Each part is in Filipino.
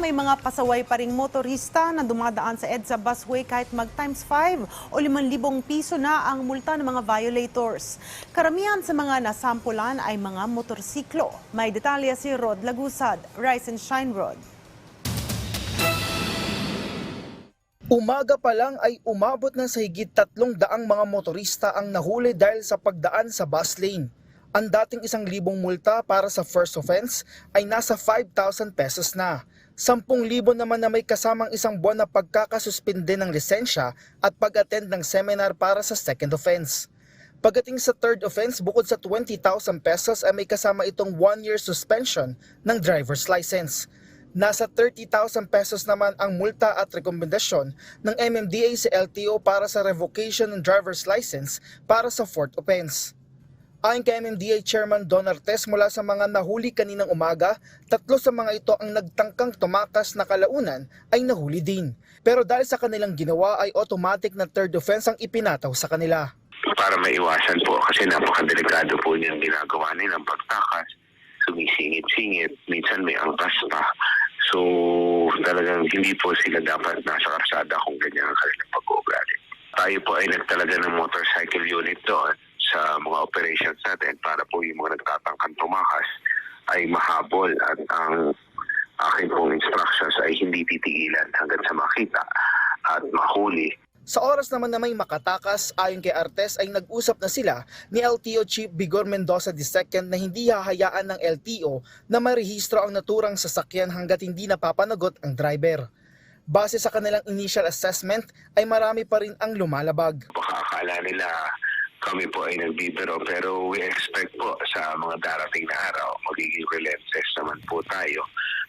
May mga pasaway pa ring motorista na dumadaan sa EDSA busway kahit mag times 5 o 5,000 piso na ang multa ng mga violators. Karamihan sa mga nasampulan ay mga motorsiklo. May detalye si Rod Lagusad. Rise and Shine Rod. Umaga pa lang ay umabot ng sa higit tatlong daang mga motorista ang nahuli dahil sa pagdaan sa bus lane. Ang dating isang libong multa para sa first offense ay nasa 5,000 pesos na. 10,000 naman na may kasamang isang buwan na pagkakasuspinde ng lisensya at pag-attend ng seminar para sa second offense. Pagdating sa third offense, bukod sa 20,000 pesos ay may kasama itong one-year suspension ng driver's license. Nasa 30,000 pesos naman ang multa at rekomendasyon ng MMDA sa LTO para sa revocation ng driver's license para sa fourth offense. Ayon kay MMDA Chairman Don Artes mula sa mga nahuli kaninang umaga, tatlo sa mga ito ang nagtangkang tumakas na kalaunan ay nahuli din. Pero dahil sa kanilang ginawa ay automatic na third offense ang ipinataw sa kanila. para maiwasan po kasi napakadelikado po niyang ginagawa nilang pagtakas, sumisingit-singit, minsan may angkas pa. So talagang hindi po sila dapat nasa karsada kung ganyan ang kanilang pag-uugali. Tayo po ay nagtalaga ng motorcycle unit doon operations natin para po yung mga nagtatangkang tumakas ay mahabol at ang aking pong instructions ay hindi titigilan hanggang sa makita at mahuli Sa oras naman na may makatakas, ayon kay Artes ay nag-usap na sila ni LTO Chief Bigor Mendoza II na hindi hahayaan ng LTO na marehistro ang naturang sasakyan hanggat hindi napapanagot ang driver. Base sa kanilang initial assessment ay marami pa rin ang lumalabag. baka akala nila kami po ay nagbibiro pero we expect po sa mga darating na araw magiging relentless naman po tayo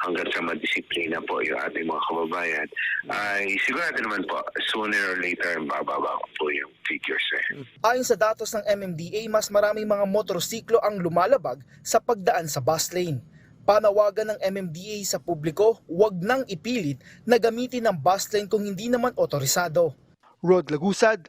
hanggang sa madisiplina po yung ating mga kababayan ay sigurado naman po sooner or later bababa po yung figures eh. Ayon sa datos ng MMDA, mas maraming mga motorsiklo ang lumalabag sa pagdaan sa bus lane. Panawagan ng MMDA sa publiko, huwag nang ipilit na gamitin ang bus lane kung hindi naman otorisado. Rod Lagusad,